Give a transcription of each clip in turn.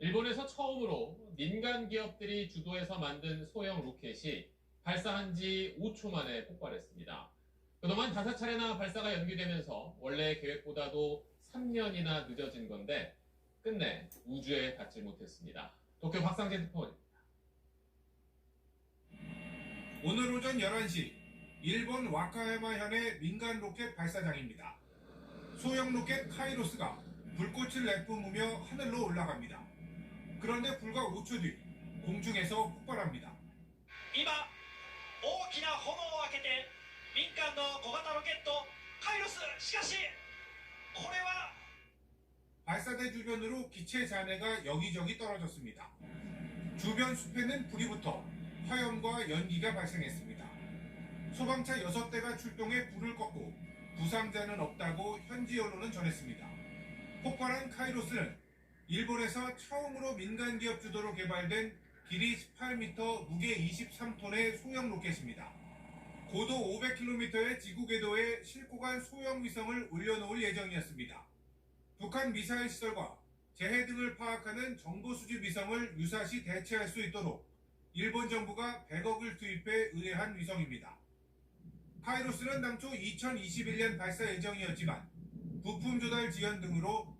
일본에서 처음으로 민간 기업들이 주도해서 만든 소형 로켓이 발사한 지 5초 만에 폭발했습니다. 그동안 다섯 차례나 발사가 연기되면서 원래 계획보다도 3년이나 늦어진 건데 끝내 우주에 닿지 못했습니다. 도쿄 박상재 특파원입니다. 오늘 오전 11시 일본 와카야마 현의 민간 로켓 발사장입니다. 소형 로켓 카이로스가 불꽃을 내뿜으며 하늘로 올라갑니다. 그런데 불과 5초 뒤 공중에서 폭발합니다. 今大きな炎を開けて民間の小型ロケットカイロスしかしこれは 발사대 주변으로 기체 잔해가 여기저기 떨어졌습니다. 주변 숲에는 불이 붙어 화염과 연기가 발생했습니다. 소방차 6대가 출동해 불을 껐고 부상자는 없다고 현지 언론은 전했습니다. 폭발한 카이로스는 일본에서 처음으로 민간 기업 주도로 개발된 길이 18m, 무게 23톤의 소형 로켓입니다. 고도 500km의 지구 궤도에 싣고 간 소형 위성을 올려놓을 예정이었습니다. 북한 미사일 시설과 재해 등을 파악하는 정보 수집 위성을 유사시 대체할 수 있도록 일본 정부가 100억을 투입해 의뢰한 위성입니다. 카이로스는 당초 2021년 발사 예정이었지만 부품 조달 지연 등으로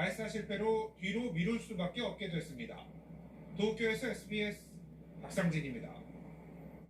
발사 실패로 뒤로 미룰 수밖에 없게 됐습니다. 도쿄에서 SBS 박상진입니다.